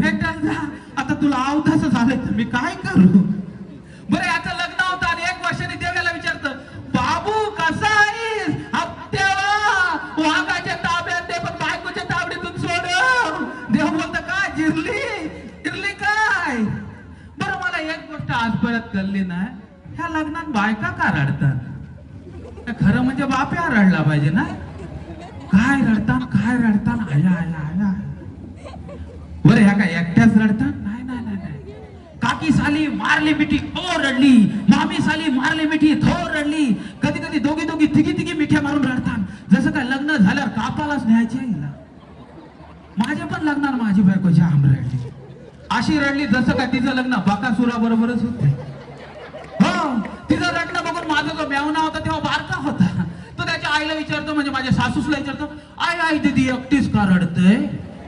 भेटायला. जा आता तुला अवधास झालंय तर मी काय करू? बरं याचं लग्न होतं आणि एक वर्षाने देव्याला विचारतं बाबू कसा आहेस? हप्त्याला वाघाच्या ताब्यात ते पण बायकोच्या ताबडीतून सोड. देव बोलत काय जिरली? जिरली काय? बरं मला एक गोष्ट आज परत कळली नाही ह्या लग्नात बायका का रडतात? खरं म्हणजे बाप्या रडला पाहिजे ना? काय रडतात काय रडतात आया आया आया. बरं ह्या काय एकट्याच रडतात? नाही नाही नाही काकी साली मारली मिठी ओ रडली. मामी साली मारली मिठी थो रडली. कधी कधी दोघी दोघी तिघी तिघी मिठ्या मारून रडतात. जसं काय लग्न झाल्यावर कापालाच न्यायचे माझ्या पण लग्नात माझी बायको आम रडली. अशी रडली जसं काय तिचं लग्न बाकासुरा बरोबरच होते. हो तिचं लग्न बघून माझा जो मेवना होता तेव्हा बारका होता. तो त्याच्या आईला विचारतो म्हणजे माझ्या सासूसला विचारतो आई आई दिदी एकटीच का रडतय?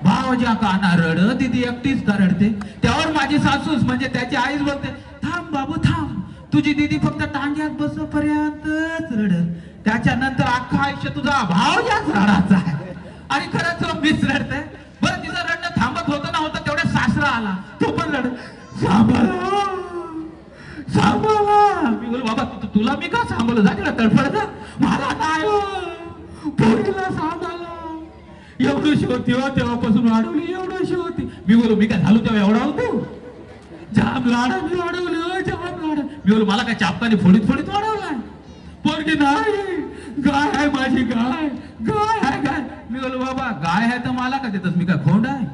भाव ज्या काना रड ती एकटीच का रडते त्यावर माझी सासूस म्हणजे त्याची आईच बोलते थांब बाबू थांब. तुझी दीदी फक्त टांग्यात बसपर्यंतच रडत. त्याच्यानंतर अख्खा आयुष्य तुझा भाव याच रडाचा आहे. आणि खरंच तो एवढा होतो जाम लाडा मी वाढवलं जाम लाडा. मी बोलू मला काय चापकाने फोडीत फोडीत वाढवलाय पोरगी नाही गाय आहे माझी गाय गाय आहे गाय. मी बोलू बाबा गाय आहे तर मला का देतस मी काय खोंड आहे?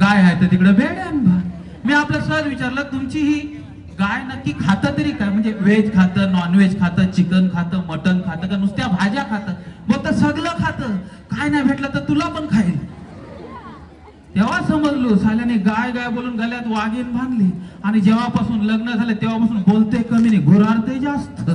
गाय आहे तर तिकडे भेड आहे बा. मी आपलं सहज विचारलं तुमची ही गाय नक्की खातं तरी काय? म्हणजे व्हेज खातं नॉनव्हेज खातं चिकन खातं मटन खातं का नुसत्या भाज्या खातं? मग तर सगळं खातं. काय नाही भेटलं तर तुला पण खाईल. तेव्हा समजलो साल्याने गाय गाय बोलून गल्यात वाघीन बांधली. आणि जेव्हापासून लग्न झालं तेव्हापासून बोलते कमी नाही घुरारते जास्त.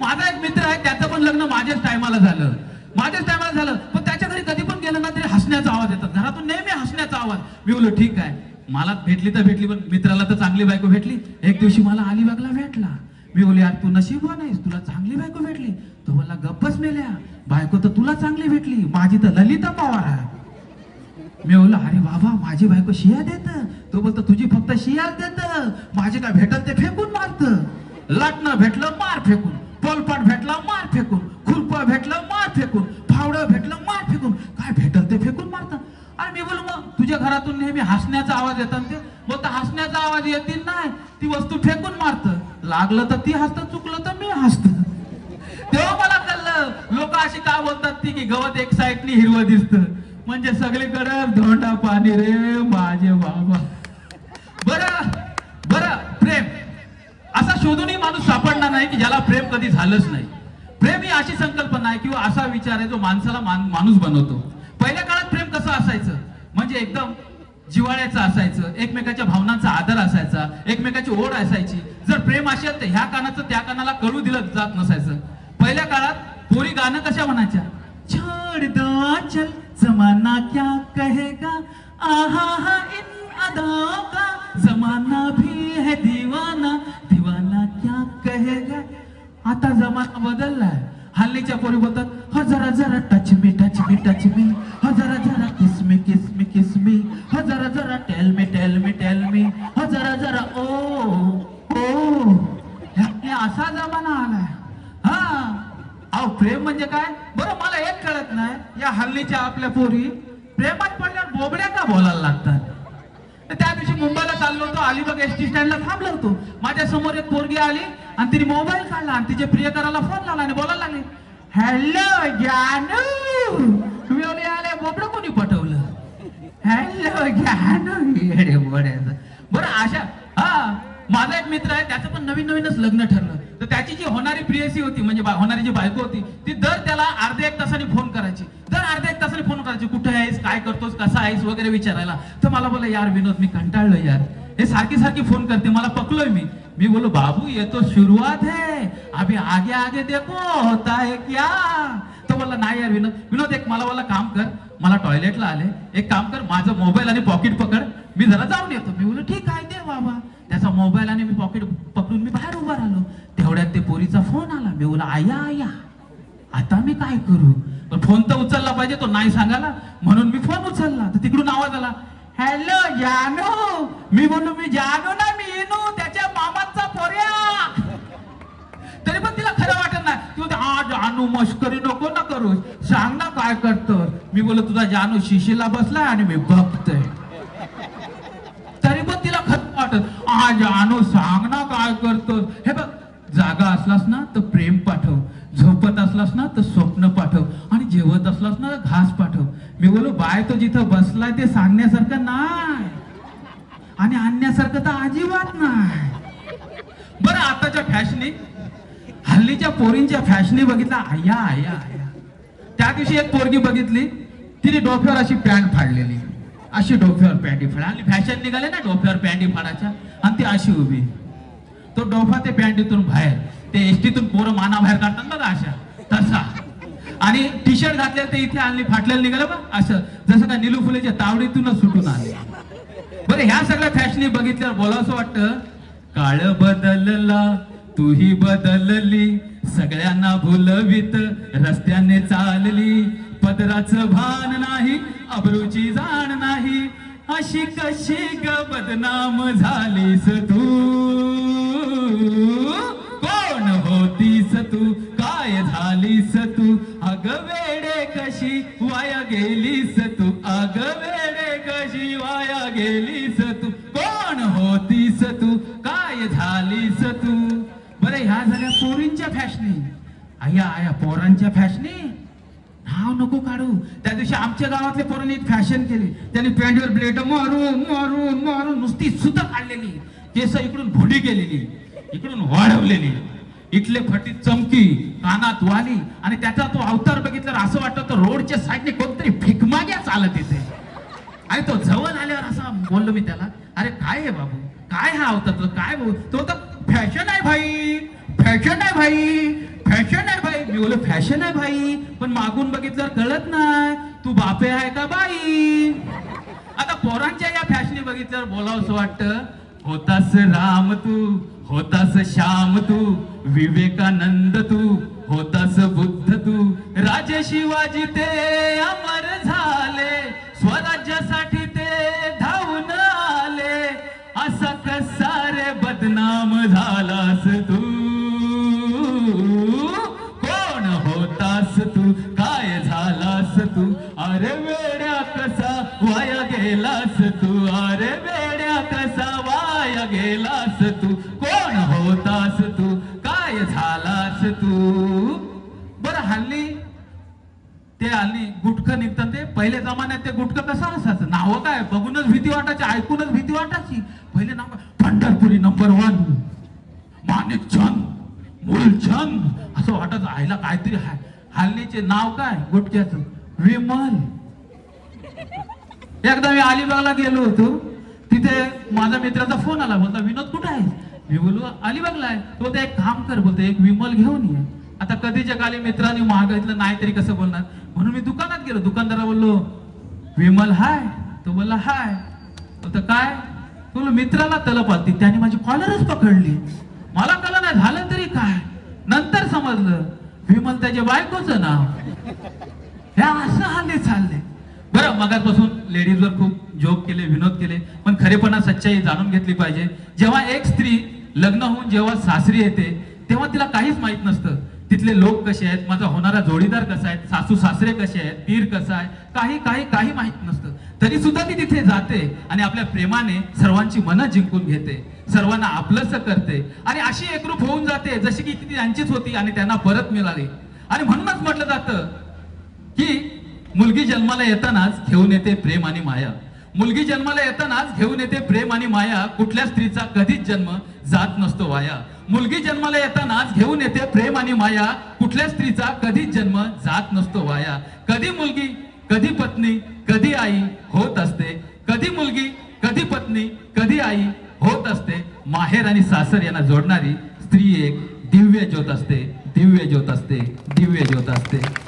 माझा एक मित्र आहे त्याचं पण लग्न माझ्याच टायमाला झालं. माझ्याच टायमाला झालं. पण त्याच्या घरी कधी पण गेलं ना तरी हसण्याचा आवाज येतात. घरातून नेहमी हसण्याचा आवाज. मी बोललो ठीक आहे. मला भेटली तर भेटली पण मित्राला तर चांगली बायको भेटली. एक दिवशी मला अलिबागला भेटला. मी बोलले यार तू नशीबवान आहेस. तुला चांगली बायको भेटली. तो मला गप्पच मेल्या. बायको तर तुला चांगली भेटली. माझी तर ललिता पवार आहे. मी बोललो अरे बाबा माझी बायको शिया देत. तो बोलतो तुझी फक्त शिया देत. माझे काय भेटल ते फेकून मारत. लाटणं भेटलं मार फेकून. पोलपाट भेटला मार फेकून. खुरप भेटलं मार फेकून. फावडं भेटलं मार फेकून. काय भेटल ते फेकून मारत. अरे मी बोल मग तुझ्या घरातून नेहमी हसण्याचा आवाज येतात ते? बोलता हसण्याचा आवाज येतील नाही ती वस्तू फेकून मारत. लागलं तर ती हसत चुकलं तर मी हसत. तेव्हा मला कळलं लोक अशी का बोलतात ती की गवत एक साईडनी हिरवं दिसतं. म्हणजे सगळीकडे धोंडा पाणी रे माझे बाबा. बर बर प्रेम. असा शोधूनही माणूस सापडणार नाही की ज्याला प्रेम कधी झालंच नाही. प्रेम ही अशी संकल्पना आहे किंवा असा विचार आहे जो माणसाला मान- माणूस बनवतो. पहिल्या काळात प्रेम कसं असायचं? म्हणजे एकदम जिवाळ्याचं असायचं एकमेकाच्या भावनांचा आदर असायचा एकमेकाची ओढ असायची. जर प्रेम असेल तर ह्या कानाचं त्या कानाला कळू दिलं जात नसायचं. पहिल्या काळात पोरी गाणं कशा म्हणायच्या? छोड़ चल. जमाना क्या कहेगा? आहा हा इन अदाओं का जमाना भी है दीवाना। दीवाना क्या कहेगा? आता जमाना बदललाय हल्लीच्या पोरी बोलतात हो जरा जरा touch me touch me touch me हो जरा जरा किस मी किस मी किस मी हो जरा जरा tell me tell me tell me हो जरा जरा ओ ओ. हे असा जमाना आलाय. हा. अहो प्रेम म्हणजे काय? बरं मला एक कळत नाही. या हल्लीच्या आपल्या पोरी प्रेमात पडल्यावर बोबड्या का बोलायला लागतात? त्या दिवशी मुंबईला चाललो होतो अलिबाग एस टी स्टँडला थांबलो होतो. माझ्यासमोर एक पोरगी आली आणि तिने मोबाईल काढला आणि तिच्या प्रियकराला फोन लावला आणि बोलायला लागली हॅलो जानू! तुम्ही आले बोबडं कोणी पटवलं? हॅलो जानू येडे बरं अशा हा माझा एक मित्र आहे त्याचं पण नवीन नवीनच लग्न ठरलं. तर त्याची जी होणारी प्रियसी होती म्हणजे होणारी जी बायको होती ती दर त्याला अर्ध्या एक तासाने फोन काय करतोस कसा आहेस वगैरे विचारायला. तर मला बोला यार विनोद मी कंटाळलो यार. हे सारखी सारखी फोन करते मला पकलोय मी. मी बोलो बाबू ये तो शुरुआत है. अभी आगे आगे देखो होता है क्या? तो बोलला नाही यार विनोद विनोद एक मला बोला काम कर. मला टॉयलेटला आले. एक काम कर माझं मोबाईल आणि पॉकेट पकड. मी जरा जाऊन येतो. मी बोललो ठीक आहे दे बाबा. त्याचा मोबाईल आणि मी पॉकेट पकडून मी बाहेर उभा राहिलो. तेवढ्यात ते पोरीचा फोन आला. मी बोला आया आया. आता मी काय करू? पण फोन तर उचलला पाहिजे तो नाही सांगायला. म्हणून मी फोन उचलला. तर तिकडून आवाज आला हॅलो जानू मी बोलू मी जानू ना मी येनू त्याच्या मामाचा पोर्या तरी पण तिला खरं वाटत नाही. तू हा जानू मस्करी नको ना करू सांग ना काय करतो मी बोल तुझा जानू शिशीला बसलाय आणि मी बघतोय. तरी पण तिला खरं वाटत हा जानू सांग ना काय करतो हे बघ जागा असलास ना तर प्रेम पाठव. झोपत असलास ना तर स्वप्न पाठव. आणि जेवत असलास ना तर घास पाठव. मी बोलू बाय तो जिथं बसलाय ते सांगण्यासारखं नाही. आणि आणण्यासारखं तर अजिबात नाही. बरं आताच्या फॅशनी हल्लीच्या पोरींच्या फॅशनी बघितल्या आया आया आया. त्या दिवशी एक पोरगी बघितली तिने डोक्यावर अशी पॅन्ट फाडलेली. अशी डोक्यावर पॅन्टी फाडा आणि फॅशन निघाले ना डोक्यावर पॅन्टी फाडायच्या आणि ती अशी उभी. तो डोफा ते पॅन्टीतून बाहेर. ते एसटीतून पोरं माना बाहेर काढतात बघा अशा. तसा. आणि टी शर्ट घातले ते इथे आणली फाटलेलं निघालं बघ असं. जसं का निलू फुलेच्या तावडीतूनच सुटून आले. बरं ह्या सगळ्या फॅशनी बघितल्यावर बोलावंसं वाटतं काळ बदलला तूही बदलली सगळ्यांना भुलवीत रस्त्याने चालली पदराचं भान नाही अब्रूची जाण नाही अशी कशी ग बदनाम झालीस तू? गेलीस तू? अग वेडे कशी गेलीस तू? कोण होतीस तू? काय झालीस तू? बरे ह्या झाल्या पोरींच्या फॅशनी. आया आया पोरांच्या फॅशनी? नाव नको काढू. त्या दिवशी आमच्या गावातल्या पोरांनी एक फॅशन केली. त्यांनी पॅन्टवर ब्लेड मारून मारून मारून नुसती सुद्धा काढलेली केस इकडून भोडी केलेली. इकडून वाढवलेली. इथले फटी चमकी कानात वाली आणि त्याचा तो अवतार बघितल्यावर असं वाटतं तर रोडच्या साईडने कोणतरी भिकमाग्या चालत येते. आणि तो जवळ आल्यावर असा बोललो मी त्याला अरे काय आहे बाबू? काय हा अवतार काय भाऊ तो तर फॅशन आहे भाई फॅशन आहे भाई फॅशन आहे भाई. मी बोललो फॅशन आहे भाई पण मागून बघितल्यावर कळत नाही. तू बापे आहे का बाई? आता पोरांच्या या फॅशनी बघितल्यावर बोलावंसं वाटतं होतास राम तू होतास श्याम तू विवेकानंद तू होतास बुद्ध तू. राजे शिवाजी ते अमर झाले स्वराज्यासाठी ते धावून आले. असा कसा रे बदनाम झालास तू? असे तू. बरं हल्ली ते हल्ली गुटखं निघतं ते. पहिले जमान्यात ते गुटखं कसं असायचं? नावं काय? बघूनच भीती वाटायची ऐकूनच भीती वाटायची. पहिले नाव पंढरपुरी नंबर वन माणिकचंद मूलचंद असं वाटत आईला काहीतरी. हाय हल्लीचे नाव काय? गुटक्याचं विमल. एकदा मी अलिबागला गेलो होतो. तिथे माझ्या मित्राचा फोन आला. बोलता विनोद कुठे आहे मी बोललो अलिबागला आहे तो ते एक काम कर बोलतो एक विमल घेऊन ये. आता कधीच्या काली मित्रांनी मागितलं नाही तरी कसं बोलणार? म्हणून मी दुकानात गेलो. दुकानदारा बोललो विमल हाय. तो बोलला हाय. तर काय? तो बोललो मित्राला तलप आलती. त्याने माझी कॉलरच पकडली. मला कळलं नाही झालं तरी काय? नंतर समजलं विमल त्याच्या बायकोचं नाव. हे असं हल्ले चालले. बरं मगापासून लेडीजवर खूप जोक केले विनोद केले पण खरेपणा सच्चाई जाणून घेतली पाहिजे. जेव्हा एक स्त्री लग्न होऊन जेव्हा सासरी येते तेव्हा तिला काहीच माहीत नसतं. तिथले लोक कसे आहेत? माझा होणारा जोडीदार कसा आहे? सासू सासरे कसे आहेत? पीर कसा आहे? काही काही काही माहीत नसतं. तरी सुद्धा ती तिथे जाते आणि आपल्या प्रेमाने सर्वांची मनं जिंकून घेते. सर्वांना आपलंस करते. आणि अशी एकरूप होऊन जाते जशी की ती त्यांचीच होती आणि त्यांना परत मिळाली. आणि म्हणूनच म्हटलं जातं की मुलगी जन्माला येतानाच घेऊन येते प्रेम आणि माया. मुलगी जन्माला येतानाच घेऊन येते प्रेम आणि माया. कुठल्या स्त्रीचा कधीच जन्म जात नसतो वाया. मुलगी जन्माला येतानाच घेऊन येते प्रेम आणि माया. कुठल्या स्त्रीचा कधीच जन्म जात नसतो वाया. कधी मुलगी कधी पत्नी कधी आई होत असते. कधी मुलगी कधी पत्नी कधी आई होत असते. माहेर आणि सासर यांना जोडणारी स्त्री एक दिव्य ज्योत असते. दिव्य ज्योत असते. दिव्य ज्योत असते.